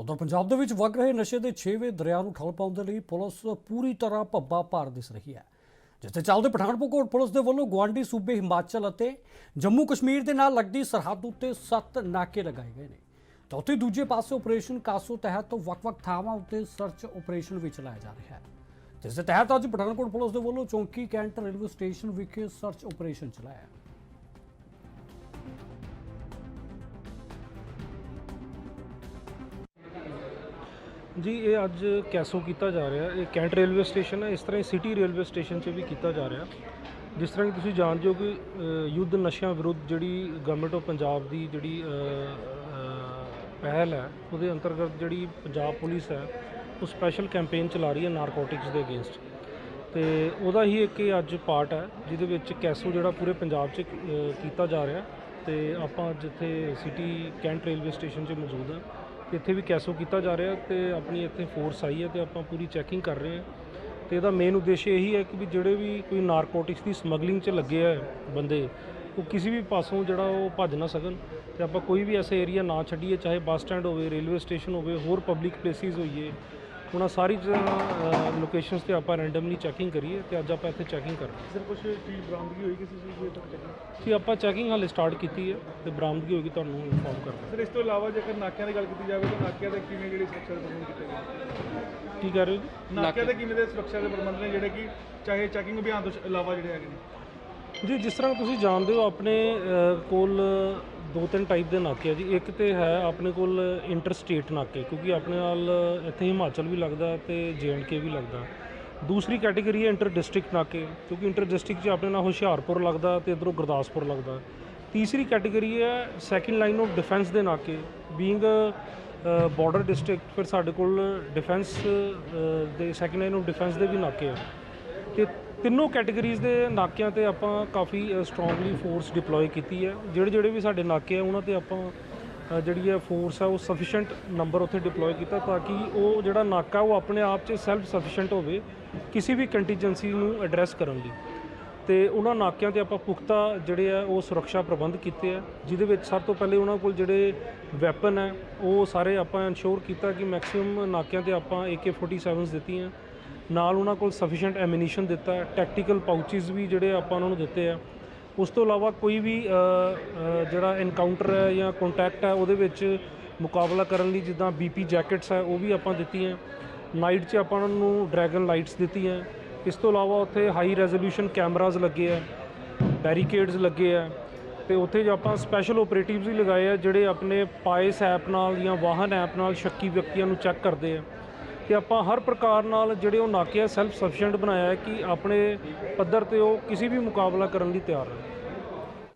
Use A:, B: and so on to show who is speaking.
A: ਤਾਂ ਉਧਰ ਪੰਜਾਬ ਦੇ ਵਿੱਚ ਵਗ ਰਹੇ ਨਸ਼ੇ ਦੇ 6ਵੇਂ ਦਰਿਆ ਨੂੰ ਠੱਲ ਪਾਉਣ ਦੇ ਲਈ ਪੁਲਿਸ ਪੂਰੀ ਤਰ੍ਹਾਂ ਭੱਬਾ ਭਾਰ ਦਿਸ ਰਹੀ ਹੈ ਜਿਸ ਤੇ ਚੱਲਦੇ ਪਠਾਨਕੋਟ ਪੁਲਿਸ ਦੇ ਵੱਲੋਂ ਗਵਾਂਡੀ ਸੂਬੇ ਹਿਮਾਚਲ ਅਤੇ ਜੰਮੂ ਕਸ਼ਮੀਰ ਦੇ ਨਾਲ ਲੱਗਦੀ ਸਰਹੱਦ ਉੱਤੇ ਸੱਤ ਨਾਕੇ ਲਗਾਏ ਗਏ ਨੇ। ਤਾਂ ਉੱਥੇ ਦੂਜੇ ਪਾਸੇ ਆਪਰੇਸ਼ਨ ਕਾਸੋ ਤਹਿਤ ਵੱਖ-ਵੱਖ ਥਾਵਾਂ ਉੱਤੇ ਸਰਚ ਆਪਰੇਸ਼ਨ ਵੀ ਚਲਾਇਆ ਜਾ ਰਿਹਾ ਹੈ। ਜਿਸ ਦੇ ਤਹਿਤ ਅੱਜ ਪਠਾਨਕੋਟ ਪੁਲਿਸ ਦੇ ਵੱਲੋਂ ਚੌਂਕੀ ਕੈਂਟ ਰੇਲਵੇ ਸਟੇਸ਼ਨ ਵਿਖੇ ਸਰਚ ਆਪਰੇਸ਼ਨ ਚਲਾਇਆ।
B: ਜੀ, ਇਹ ਅੱਜ ਕੈਸੋ ਕੀਤਾ ਜਾ ਰਿਹਾ ਇਹ ਕੈਂਟ ਰੇਲਵੇ ਸਟੇਸ਼ਨ ਹੈ। ਇਸ ਤਰ੍ਹਾਂ ਹੀ ਸਿਟੀ ਰੇਲਵੇ ਸਟੇਸ਼ਨ 'ਚ ਵੀ ਕੀਤਾ ਜਾ ਰਿਹਾ ਜਿਸ ਤਰ੍ਹਾਂ ਕਿ ਤੁਸੀਂ ਜਾਣਦੇ ਹੋ ਕਿ ਯੁੱਧ ਨਸ਼ਿਆਂ ਵਿਰੁੱਧ ਜਿਹੜੀ ਗਵਰਨਮੈਂਟ ਆਫ ਪੰਜਾਬ ਦੀ ਜਿਹੜੀ ਪਹਿਲ ਹੈ, ਉਹਦੇ ਅੰਤਰਗਤ ਜਿਹੜੀ ਪੰਜਾਬ ਪੁਲਿਸ ਹੈ, ਉਹ ਸਪੈਸ਼ਲ ਕੈਂਪੇਨ ਚਲਾ ਰਹੀ ਹੈ ਨਾਰਕੋਟਿਕਸ ਦੇ ਅਗੇਂਸਟ ਤੇ ਉਹਦਾ ਹੀ ਇੱਕ ਇਹ ਅੱਜ ਪਾਰਟ ਹੈ, ਜਿਹਦੇ ਵਿੱਚ ਕੈਸੋ ਜਿਹੜਾ ਪੂਰੇ ਪੰਜਾਬ 'ਚ ਕੀਤਾ ਜਾ ਰਿਹਾ ਤੇ ਆਪਾਂ ਜਿੱਥੇ ਸਿਟੀ ਕੈਂਟ ਰੇਲਵੇ ਸਟੇਸ਼ਨ 'ਚ ਮੌਜੂਦ ਹਾਂ ਇੱਥੇ ਵੀ ਕੈਸੋ ਕੀਤਾ ਜਾ ਰਿਹਾ ਤੇ ਆਪਣੀ ਇੱਥੇ ਫੋਰਸ ਆਈ ਹੈ ਤੇ ਆਪਾਂ ਪੂਰੀ ਚੈਕਿੰਗ ਕਰ ਰਹੇ ਹਾਂ। ਤੇ ਇਹਦਾ ਮੇਨ ਉਦੇਸ਼ ਇਹੀ ਹੈ ਕਿ ਵੀ ਜਿਹੜੇ ਵੀ ਕੋਈ ਨਾਰਕੋਟਿਕਸ ਦੀ ਸਮਗਲਿੰਗ 'ਚ ਲੱਗੇ ਆ ਬੰਦੇ, ਉਹ ਕਿਸੇ ਵੀ ਪਾਸੋਂ ਜਿਹੜਾ ਉਹ ਭੱਜ ਨਾ ਸਕਣ ਤੇ ਆਪਾਂ ਕੋਈ ਵੀ ਐਸਾ ਏਰੀਆ ਨਾ ਛੱਡੀਏ, ਚਾਹੇ ਬੱਸ ਸਟੈਂਡ ਹੋਵੇ ਰੇਲਵੇ ਸਟੇਸ਼ਨ ਹੋਵੇ, ਹੋਰ ਪਬਲਿਕ ਪਲੇਸਿਸ ਹੋਈਏ ਉਹਨਾਂ ਸਾਰੀ ਲੋਕੇਸ਼ਨਸ ਤੇ ਆਪਾਂ ਰੈਂਡਮਲੀ ਚੈਕਿੰਗ ਕਰੀਏ ਤੇ ਅੱਜ ਆਪਾਂ ਇੱਥੇ ਚੈਕਿੰਗ ਕਰ ਰਹੇ
C: ਸਰ ਕੁਝ ਚੀਜ਼ ਬਰਾਮਦਗੀ ਹੋਈ ਕਿਸੇ ਚੀਜ਼ ਦੀ ਤੱਕ ਚੱਕਰ
B: ਹਾਂ ਕਿ ਆਪਾਂ ਚੈਕਿੰਗ ਹਾਲੇ ਸਟਾਰਟ ਕੀਤੀ ਹੈ ਤੇ ਬਰਾਮਦਗੀ ਹੋਏਗੀ ਤੁਹਾਨੂੰ ਇਨਫੋਰਮ ਕਰਾਂਗੇ
C: ਸਰ ਇਸ ਤੋਂ ਇਲਾਵਾ ਜੇਕਰ ਨਾਕਿਆਂ ਦੀ ਗੱਲ ਕੀਤੀ ਜਾਵੇ ਤਾਂ ਨਾਕਿਆਂ ਦੇ ਕਿਵੇਂ ਜਿਹੜੀ ਸੁਰੱਖਿਆ ਦੇ ਪ੍ਰਬੰਧ ਕੀਤੇ ਗਏ?
B: ਕੀ ਕਰ ਰਹੇ ਹੋ ਜੀ?
C: ਨਾਕਿਆਂ ਦੇ ਕਿਵੇਂ ਦੇ ਸੁਰੱਖਿਆ ਦੇ ਪ੍ਰਬੰਧ ਨੇ ਜਿਹੜੇ ਕਿ ਚਾਹੇ ਚੈਕਿੰਗ ਅਭਿਆਨ ਤੋਂ ਇਲਾਵਾ ਜਿਹੜੇ ਹੈਗੇ ਨੇ?
B: ਜੀ ਜਿਸ ਤਰ੍ਹਾਂ ਤੁਸੀਂ ਜਾਣਦੇ ਹੋ ਆਪਣੇ ਅ, ਕੋਲ ਦੋ ਤਿੰਨ ਟਾਈਪ ਦੇ ਨਾਕੇ ਆ ਜੀ। ਇੱਕ ਤੇ ਹੈ ਆਪਣੇ ਕੋਲ ਇੰਟਰ ਸਟੇਟ ਨਾਕੇ, ਕਿਉਂਕਿ ਆਪਣੇ ਨਾਲ ਇੱਥੇ ਹਿਮਾਚਲ ਵੀ ਲੱਗਦਾ ਤੇ ਕੇ ਵੀ ਲੱਗਦਾ। ਦੂਸਰੀ ਕੈਟਾਗਰੀ ਹੈ ਇੰਟਰ ਡਿਸਟ੍ਰਿਕਟ ਨਾਕੇ, ਕਿਉਂਕਿ ਇੰਟਰ ਡਿਸਟ੍ਰਿਕਟ 'ਚ ਆਪਣੇ ਨਾਲ ਹੁਸ਼ਿਆਰਪੁਰ ਲੱਗਦਾ ਤੇ ਇਧਰੋਂ ਗੁਰਦਾਸਪੁਰ ਲੱਗਦਾ। ਤੀਸਰੀ ਕੈਟਾਗਰੀ ਹੈ ਸੈਕਿੰਡ ਲਾਈਨ ਆਫ ਡਿਫੈਂਸ ਦੇ ਨਾਕੇ ਬੀਇੰਗ ਬਾਰਡਰ ਡਿਸਟ੍ਰਿਕਟ ਫਿਰ ਸਾਡੇ ਕੋਲ ਡਿਫੈਂਸ ਦੇ ਸੈਕਿੰਡ ਲਾਈਨ ਆਫ ਡਿਫੈਂਸ ਦੇ ਵੀ ਨਾਕੇ ਆ। ਤੇ ਤਿੰਨੋਂ ਕੈਟਾਗਰੀਜ਼ ਦੇ ਨਾਕਿਆਂ ਤੇ ਆਪਾਂ ਕਾਫੀ ਸਟਰੋਂਗਲੀ ਫੋਰਸ ਡਿਪਲੋਏ ਕੀਤੀ ਹੈ। ਜਿਹੜੇ ਜਿਹੜੇ ਵੀ ਸਾਡੇ ਨਾਕੇ ਆ, ਉਹਨਾਂ ਤੇ ਆਪਾਂ ਜਿਹੜੀ ਹੈ ਫੋਰਸ ਹੈ ਉਹ ਸਫੀਸ਼ੀਐਂਟ ਨੰਬਰ ਉੱਥੇ ਡਿਪਲੋਏ ਕੀਤਾ ਤਾਂ ਕਿ ਉਹ ਜਿਹੜਾ ਨਾਕਾ, ਉਹ ਆਪਣੇ ਆਪ 'ਚ ਸੈਲਫ ਸਫੀਸ਼ੀਐਂਟ ਹੋਵੇ ਕਿਸੇ ਵੀ ਕੰਟੀਜੈਂਸੀ ਨੂੰ ਐਡਰੈਸ ਕਰਨ ਲਈ। ਤੇ ਉਹਨਾਂ ਨਾਕਿਆਂ ਤੇ ਆਪਾਂ ਪੁਖਤਾ ਜਿਹੜੇ ਆ, ਉਹ ਸੁਰੱਖਿਆ ਪ੍ਰਬੰਧ ਕੀਤੇ ਆ, ਜਿਹਦੇ ਵਿੱਚ ਸਭ ਤੋਂ ਪਹਿਲੇ ਉਹਨਾਂ ਕੋਲ ਜਿਹੜੇ ਵੈਪਨ ਹੈ, ਉਹ ਸਾਰੇ ਆਪਾਂ ਇਨਸ਼ੋਰ ਕੀਤਾ ਕਿ ਮੈਕਸਿਮਮ ਨਾਕਿਆਂ ਤੇ ਆਪਾਂ AK47s ਦਿੱਤੀਆਂ। ਨਾਲ ਉਹਨਾਂ ਕੋਲ ਸਫੀਸ਼ੀਐਂਟ ਐਮੂਨੀਸ਼ਨ ਦਿੱਤਾ ਹੈ ਟੈਕਟੀਕਲ ਪਾਊਚਸ ਵੀ ਜਿਹੜੇ ਆਪਾਂ ਉਹਨਾਂ ਨੂੰ ਦਿੱਤੇ ਆ। ਉਸ ਤੋਂ ਇਲਾਵਾ ਕੋਈ ਵੀ ਜਿਹੜਾ ਐਨਕਾਊਂਟਰ ਹੈ ਜਾਂ ਕੰਟੈਕਟ ਹੈ, ਉਹਦੇ ਵਿੱਚ ਮੁਕਾਬਲਾ ਕਰਨ ਲਈ ਜਿੱਦਾਂ ਬੀਪੀ ਜੈਕਟਸ ਹੈ, ਉਹ ਵੀ ਆਪਾਂ ਦਿੱਤੀਆਂ। ਨਾਈਟ 'ਚ ਆਪਾਂ ਉਹਨਾਂ ਨੂੰ ਡਰੈਗਨ ਲਾਈਟਸ ਦਿੱਤੀਆਂ। ਇਸ ਤੋਂ ਇਲਾਵਾ ਉੱਥੇ ਹਾਈ ਰੈਜ਼ੋਲੂਸ਼ਨ ਕੈਮਰਾਜ਼ ਲੱਗੇ ਆ ਬੈਰੀਕੇਡਸ ਲੱਗੇ ਆ। ਤੇ ਉੱਥੇ ਜੋ ਆਪਾਂ ਸਪੈਸ਼ਲ ਆਪਰੇਟਿਵਸ ਵੀ ਲਗਾਏ ਆ, ਜਿਹੜੇ ਆਪਣੇ ਪਾਇਸ ਐਪ ਨਾਲ ਜਾਂ ਵਾਹਨ ਐਪ ਨਾਲ ਸ਼ੱਕੀ ਵਿਅਕਤੀਆਂ ਨੂੰ ਚੈੱਕ ਕਰਦੇ ਆ। ਤੇ ਆਪਾਂ ਹਰ ਪ੍ਰਕਾਰ ਨਾਲ ਜਿਹੜੇ ਉਹ ਨਾਕੇ ਆ ਸੈਲਫ ਸਫੀਸ਼ੀਐਂਟ ਬਣਾਇਆ ਹੈ ਕਿ ਆਪਣੇ ਪੱਧਰ ਤੇ ਉਹ ਕਿਸੇ ਵੀ ਮੁਕਾਬਲਾ ਕਰਨ ਲਈ ਤਿਆਰ ਹੈ